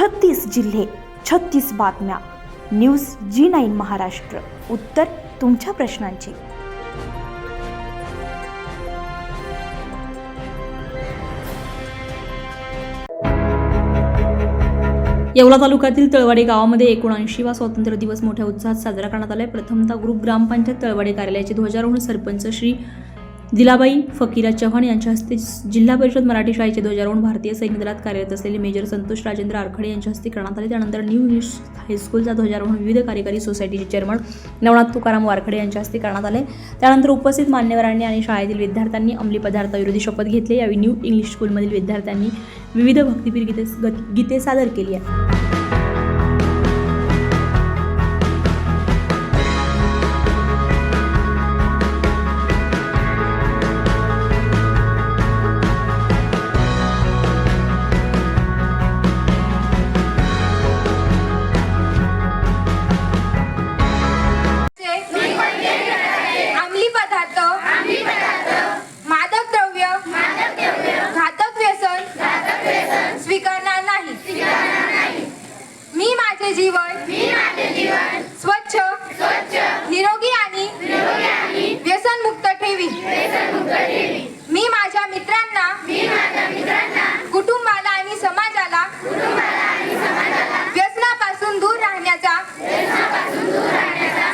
छत्तीस जिल्हे छत्तीस बातम्या. News G nine Maharashtra. उत्तर तुमच्या प्रश्नांची. येवला तालुक्यातील तळवाडे गावामध्ये एकोणऐंशी वा स्वातंत्र्य दिवस मोठ्या उत्साहात साजरा करण्यात आलाय. प्रथमतः ग्रुप ग्रामपंचायत तळवाडे कार्यालयाचे ध्वजारोहण सरपंच श्री दिलाबाई फकीरा चव्हाण यांच्या हस्ते जिल्हा परिषद मराठी शाळेचे ध्वजारोहण भारतीय सैन्य दलात कार्यरत असलेले मेजर संतोष राजेंद्र आरखडे यांच्या हस्ते करण्यात आले. त्यानंतर न्यू इंग्लिश हायस्कूलचा ध्वजारोहण विविध कार्यकारी सोसायटीचे चेअरमन नवनाथ तुकाराम वारखडे यांच्या हस्ते करण्यात आले. त्यानंतर उपस्थित मान्यवरांनी आणि शाळेतील विद्यार्थ्यांनी अंमली पदार्थाविरोधी शपथ घेतली. यावेळी न्यू इंग्लिश स्कूलमधील विद्यार्थ्यांनी विविध भक्तिपीर गीते गीते सादर केली आहे. जीवन. स्वच्छ. निरोगी आणि व्यसनमुक्त ठेवी. मी माझ्या मित्रांना कुटुंबाला आणि समाजाला व्यसनापासून दूर राहण्याचा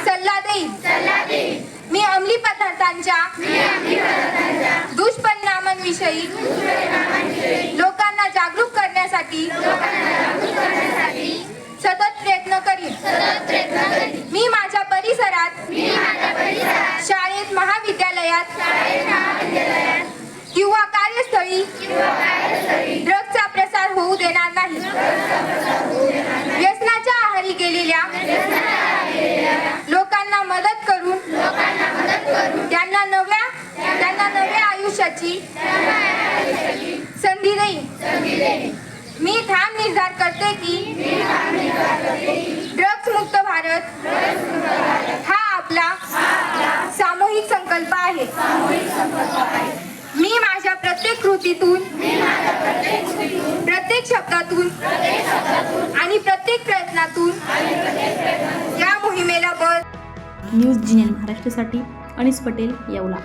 सल्ला देईन. मी अंमली पदार्थांच्या दुष्परिणामांविषयी लोकांना जागरूक करण्यासाठी आयुष्याची संधी देईन. मी ठाम निर्धार करते की ड्रग्ज मुक्त भारत हा आपला सामूहिक संकल्प आहे. मी माझ्या प्रत्येक कृतीतून प्रत्येक शब्दातून आणि प्रत्येक प्रयत्नातून या मोहिमेला बळ न्यूज जिनेन महाराष्ट्रासाठी अनिस पटेल येवला.